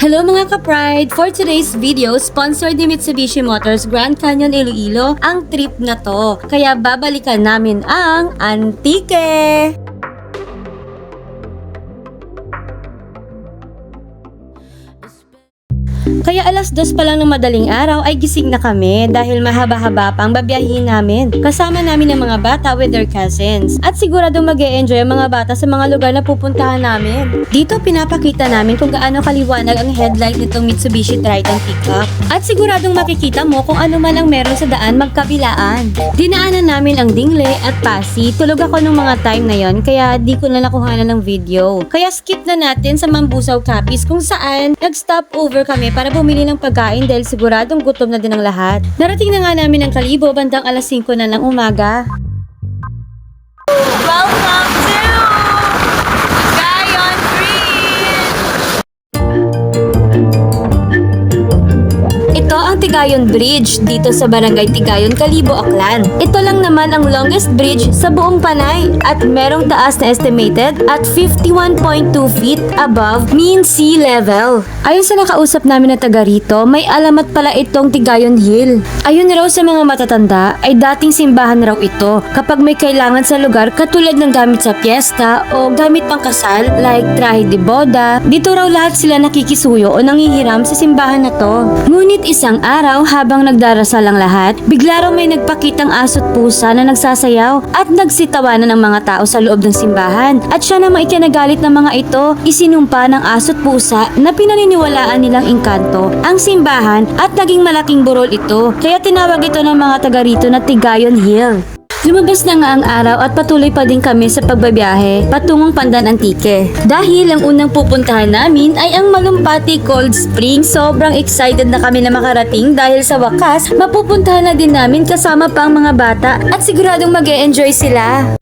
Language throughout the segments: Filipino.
Hello mga ka-Pride! For today's video, sponsored ni Mitsubishi Motors Grand Canyon Iloilo ang trip na to. Kaya babalikan namin ang Antique! Kaya alas dos pa lang ng madaling araw ay gising na kami dahil mahaba-haba pa ang babiyahin namin. Kasama namin ang mga bata with their cousins. At siguradong mag enjoy ang mga bata sa mga lugar na pupuntahan namin. Dito pinapakita namin kung gaano kaliwanag ang headlight nitong Mitsubishi Triton pickup. At siguradong makikita mo kung ano man ang meron sa daan magkabilaan. Dinaanan namin ang Dingle at Pasi. Tulog ako nung mga time na yon kaya di ko na nakuhanan ng video. Kaya skip na natin sa Mambusaw Capiz kung saan nag-stop over kami para bumili ng pagkain dahil siguradong gutom na din ang lahat. Narating na nga namin ang Kalibo bandang alas 5 na ng umaga. Welcome Tigayon Bridge dito sa Barangay Tigayon, Kalibo, Aklan. Ito lang naman ang longest bridge sa buong Panay at merong taas na estimated at 51.2 feet above mean sea level. Ayon sa nakausap namin na taga rito, may alamat pala itong Tigayon Hill. Ayon raw sa mga matatanda, ay dating simbahan raw ito kapag may kailangan sa lugar katulad ng gamit sa piyesta o gamit pang kasal like trahe de boda. Dito raw lahat sila nakikisuyo o nangihiram sa simbahan na to. Ngunit isang araw habang nagdarasal ang lahat, bigla raw may nagpakitang aso't pusa na nagsasayaw at nagsitawanan ng mga tao sa loob ng simbahan. At siya namang ikinagalit ng mga ito, isinumpa ng aso't pusa na pinaniniwalaan nilang engkanto ang simbahan at naging malaking burol ito. Kaya tinawag ito ng mga taga rito na Tigayon Hill. Lumabas na nga ang araw at patuloy pa din kami sa pagbabiyahe patungong Pandan Antique. Dahil ang unang pupuntahan namin ay ang Malumpati Cold Spring. Sobrang excited na kami na makarating dahil sa wakas, mapupuntahan na din namin kasama pa ang mga bata at siguradong mag enjoy sila.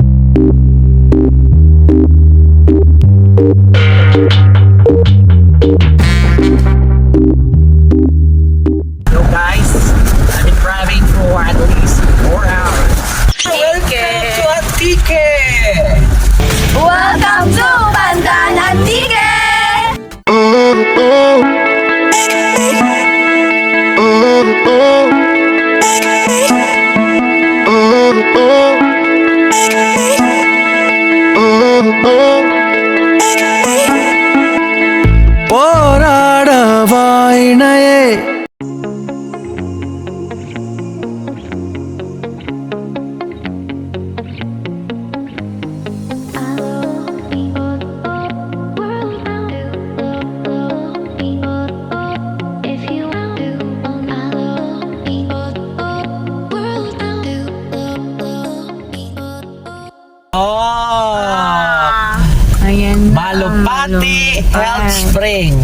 Malumpati Health Spring.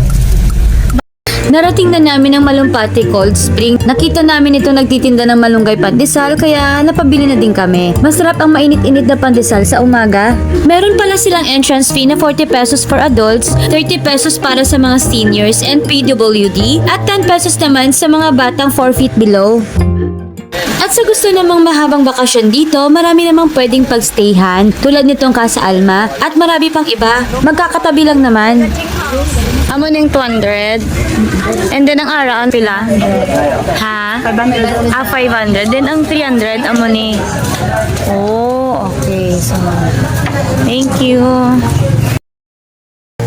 Narating na namin ang Malumpati Cold Spring. Nakita namin ito nagtitinda ng malunggay pandesal kaya napabili na din kami. Masarap ang mainit-init na pandesal sa umaga. Meron pala silang entrance fee na 40 pesos for adults, 30 pesos para sa mga seniors and PWD, at 10 pesos naman sa mga batang 4 feet below. At sa gusto namang mahabang bakasyon dito, marami namang pwedeng pagstayhan tulad nitong Casa Alma at marami pang iba. Magkakatabi lang naman. Amo ning 200. And then ang araw, pila? Ha? 500. Ah, 500. Then ang 300, amo ni. Oh, okay. So, thank you.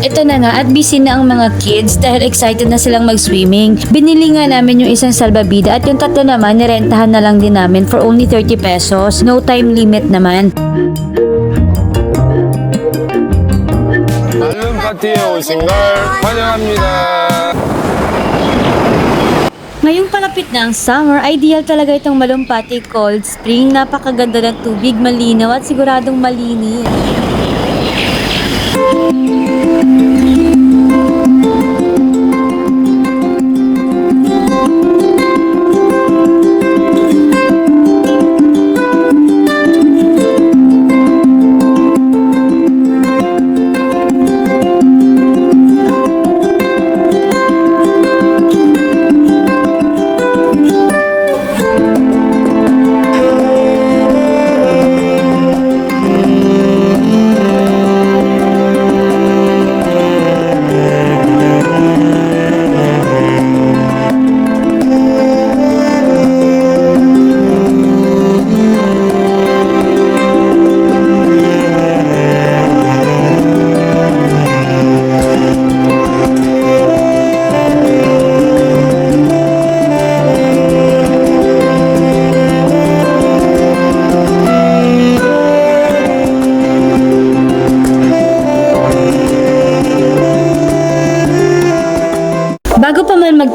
Ito na nga at busy na ang mga kids dahil excited na silang mag-swimming. Binili nga namin yung isang salbabida at yung tatlo naman nirentahan na lang din namin for only 30 pesos. No time limit naman. 많은 파티에 오신 걸 환영합니다. Ngayong palapit na ang summer, ideal talaga itong Malumpati Cold Spring. Napakaganda ng tubig, malinaw at siguradong malinis.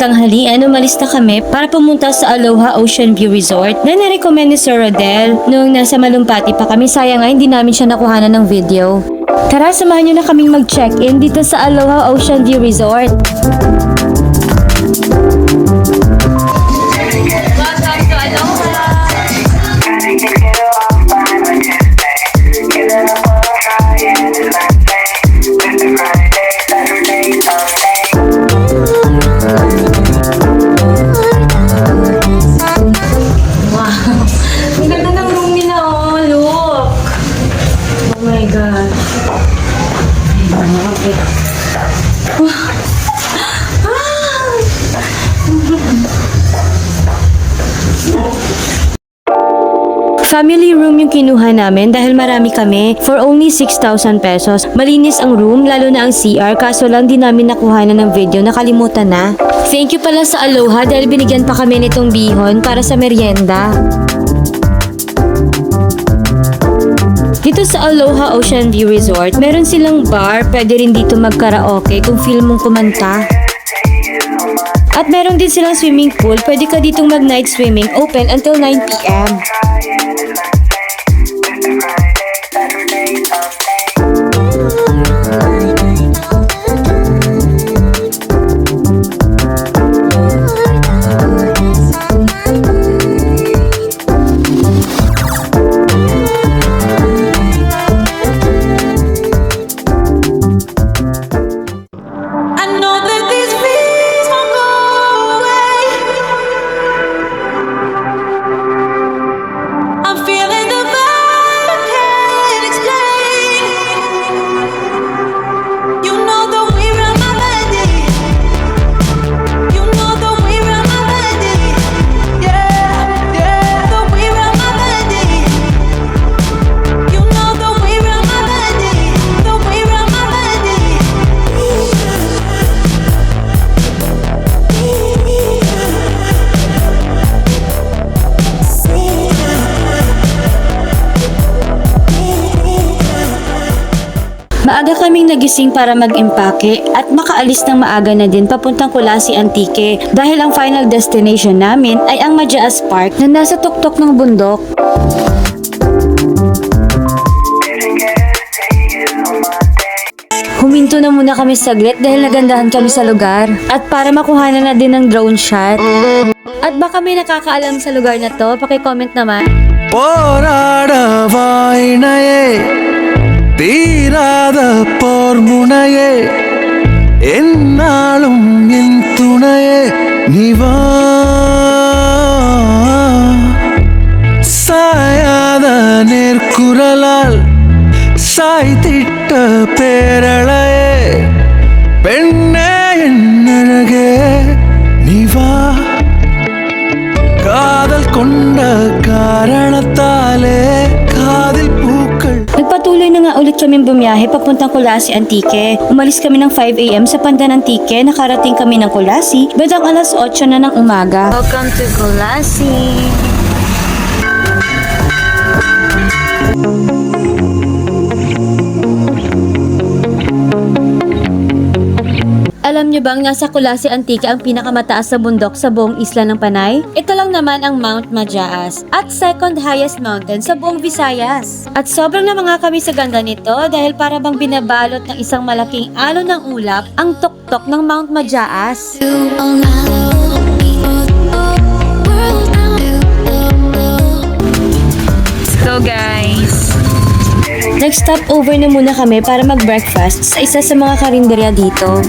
Naman magtanghalian, umalis na kami para pumunta sa Aloha Ocean View Resort na narecommend ni Sir Rodel noong nasa Malumpati pa kami. Sayang nga, hindi namin siya nakuhanan ng video. Tara, samahan nyo na kaming mag-check-in dito sa Aloha Ocean View Resort. My God. Ay, grabe. Family room yung kinuha namin dahil marami kami for only 6,000 pesos. Malinis ang room, lalo na ang CR, kaso lang di namin nakuha na ng video, nakalimutan na. Thank you pala sa Aloha dahil binigyan pa kami nitong bihon para sa merienda. Dito sa Aloha Ocean View Resort, meron silang bar, pwede rin dito magkaraoke kung feel mong kumanta. At meron din silang swimming pool, pwede ka ditong mag-night swimming, open until 9pm. ay nagising para mag-impake at makaalis ng maaga na din papuntang Kulasi Antique dahil ang final destination namin ay ang Majaas Park na nasa tuktok ng bundok. Huminto na muna kami saglit dahil nagandahan kami sa lugar at para makuha na, din ng drone shot. At baka may nakakaalam sa lugar na to, pakicomment naman. പോരാട വായണയേ தீராத போர் முனையே என்னாலும் என் துணையே நிவா சாயாத நேர்குரலால் சாய்த்திட்ட பேரழையே பெண் na nga ulit kami bumiyahe papuntang Kulasi Antique. Umalis kami ng 5am sa Pandan Antique, nakarating kami ng Kulasi, bedang alas 8 na ng umaga. Welcome to Kulasi. Alam niyo bang nasa Kulasi Antique ang pinakamataas sa bundok sa buong isla ng Panay? Ito lang naman ang Mount Majaas at second highest mountain sa buong Visayas. At sobrang na mga kami sa ganda nito dahil para bang binabalot ng isang malaking alon ng ulap ang tuktok ng Mount Majaas. So guys, Nag-stop over na muna kami para mag-breakfast sa isa sa mga karinderya dito.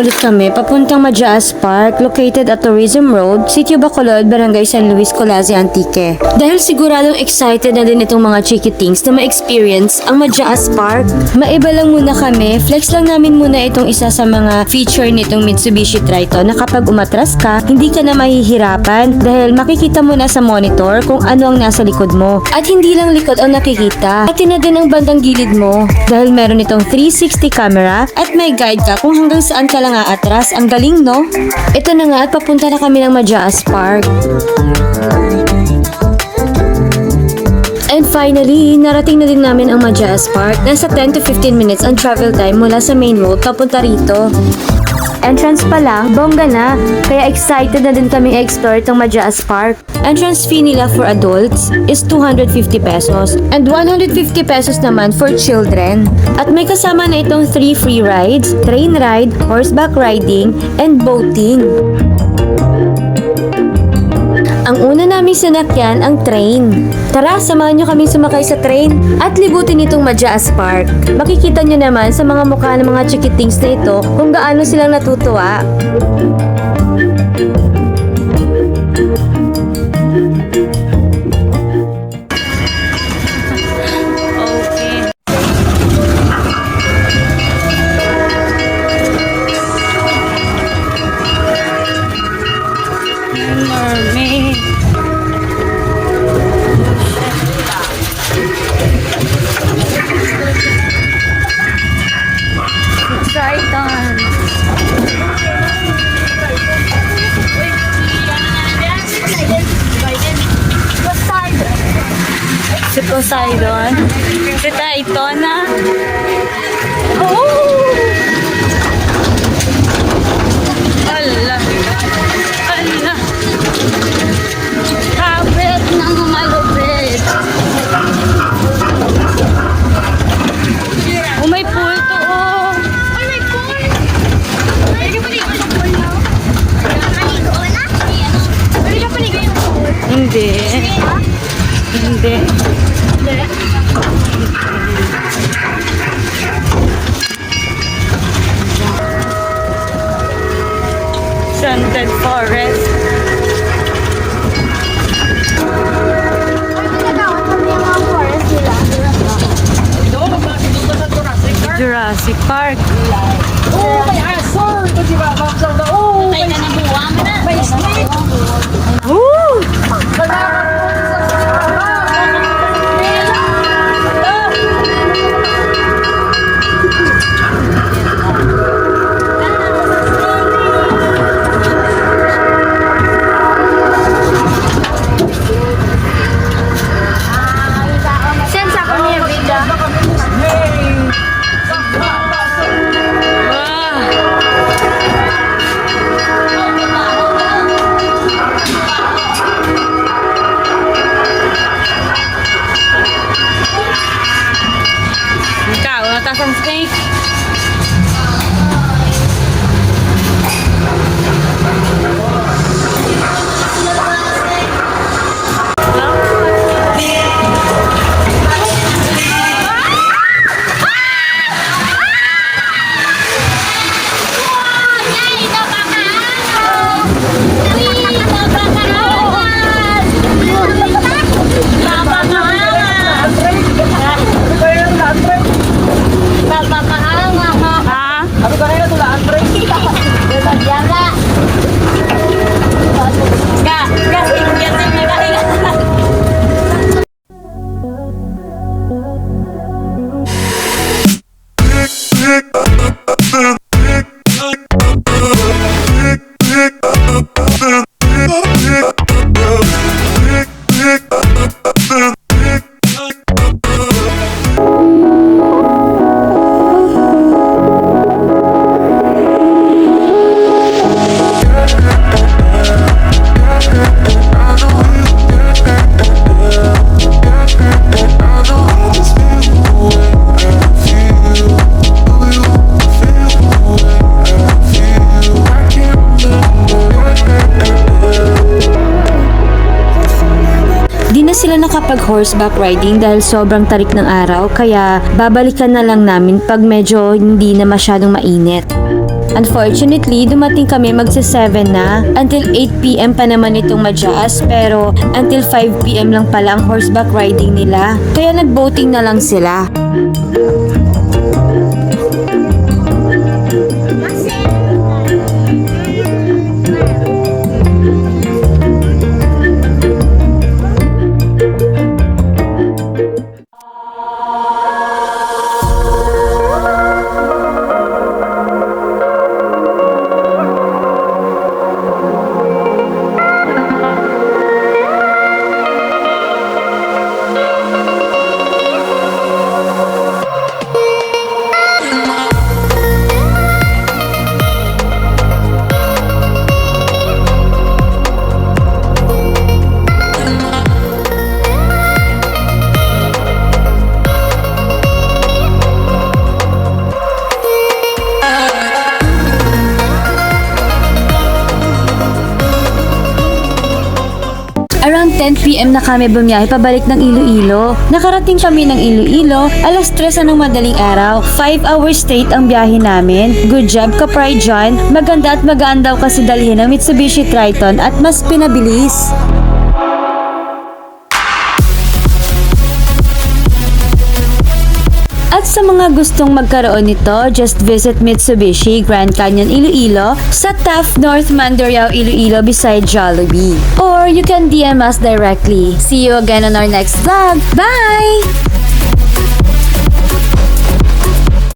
Ulit kami papuntang Majaas Park located at Tourism Road, Sitio Bacolod, Barangay San Luis, Colazi, Antique. Dahil siguradong excited na din itong mga chikitings na ma-experience ang Majaas Park. Maiba lang muna kami, flex lang namin muna itong isa sa mga feature nitong Mitsubishi Triton na kapag umatras ka, hindi ka na mahihirapan dahil makikita mo na sa monitor kung ano ang nasa likod mo. At hindi lang likod ang nakikita, pati na din ang bandang gilid mo dahil meron itong 360 camera at may guide ka kung hanggang saan ka lang aatras. Ang galing, no? Ito na nga at papunta na kami ng Majaas Park. And finally, narating na din namin ang Majas Park. Nasa 10 to 15 minutes ang travel time mula sa main road papunta rito. Entrance pa lang, bongga na. Kaya excited na din kaming explore itong Majas Park. Entrance fee nila for adults is 250 pesos and 150 pesos naman for children. At may kasama na itong 3 free rides, train ride, horseback riding, and boating. Ang una naming sinakyan ang train. Tara, samahan nyo kaming sumakay sa train at libutin itong Majas Park. Makikita nyo naman sa mga mukha ng mga chikitings na ito kung gaano silang natutuwa. 在 Park. Horseback riding dahil sobrang tarik ng araw kaya babalikan na lang namin pag medyo hindi na masyadong mainit. Unfortunately, dumating kami magsa 7 na. Until 8pm pa naman itong Majas pero until 5pm lang pala ang horseback riding nila. Kaya nag-boating na lang sila. p.m. na kami bumiyahe pabalik ng Iloilo. Nakarating kami ng Iloilo, alas 3 ng madaling araw. 5 hours straight ang biyahe namin. Good job ka, Pride John. Maganda at magaan daw kasi dalhin ng Mitsubishi Triton at mas pinabilis. At sa mga gustong magkaroon nito, just visit Mitsubishi Grand Canyon Iloilo sa Taft North Mandurriao Iloilo beside Jollibee. Or you can DM us directly. See you again on our next vlog. Bye!